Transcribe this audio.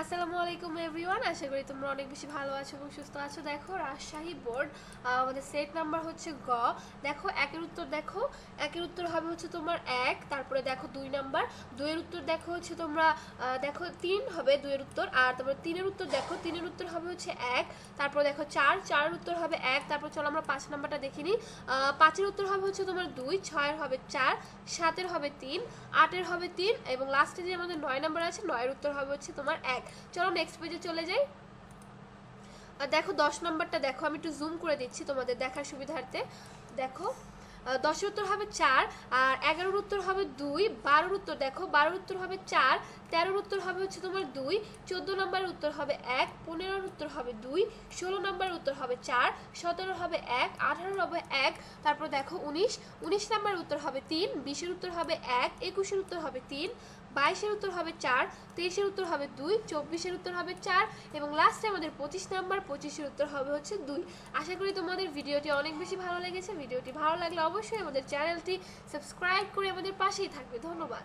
আসসালামু আলাইকুম এভরিওয়ান আশা করি তোমরা অনেক বেশি ভালো আছো এবং সুস্থ আছো। দেখো, রাজশাহী বোর্ড আমাদের সেট নাম্বার হচ্ছে গ। দেখো, একের উত্তর দেখো। একের উত্তর হবে হচ্ছে তোমার এক, তারপরে দেখো দুই নাম্বার দুইয়ের উত্তর দেখো হচ্ছে তোমরা দেখো তিন হবে দুইয়ের উত্তর, আর তারপরে তিনের উত্তর দেখো, তিনের উত্তর হবে হচ্ছে এক, তারপরে দেখো চার, চারের উত্তর হবে এক, তারপর চলো আমরা পাঁচ নাম্বারটা দেখে নিই পাঁচের উত্তর হবে হচ্ছে তোমার দুই, ছয়ের হবে চার, সাতের হবে তিন, আটের হবে তিন, এবং লাস্টে যে আমাদের নয় নাম্বার আছে, নয়ের উত্তর হবে হচ্ছে তোমার এক। চলো নেক্সট পেজে চলে যাই। আর দেখো দশ নম্বরটা দেখো, আমি একটু জুম করে দিচ্ছি তোমাদের দেখার সুবিধার্থে। দেখো দশের উত্তর হবে চার আর এগারোর উত্তর হবে দুই বারোর উত্তর দেখো বারোর উত্তর হবে চার তেরোর উত্তর হবে হচ্ছে তোমার দুই চোদ্দ নম্বরের উত্তর হবে এক পনেরোর উত্তর হবে দুই ষোলো নম্বরের উত্তর হবে চার সতেরো হবে এক আঠারোর হবে এক তারপর দেখো উনিশ উনিশ নম্বরের উত্তর হবে তিন বিশের উত্তর হবে এক একুশের উত্তর হবে তিন বাইশের উত্তর হবে চার তেইশের উত্তর হবে দুই চব্বিশের উত্তর হবে চার এবং লাস্টে আমাদের পঁচিশ নাম্বার পঁচিশের উত্তর হবে হচ্ছে দুই আশা করি তোমাদের ভিডিওটি অনেক বেশি ভালো লেগেছে ভিডিওটি ভালো লাগলে অবশ্যই আমাদের চ্যানেলটি সাবস্ক্রাইব করে আমাদের পাশেই থাকবে। ধন্যবাদ।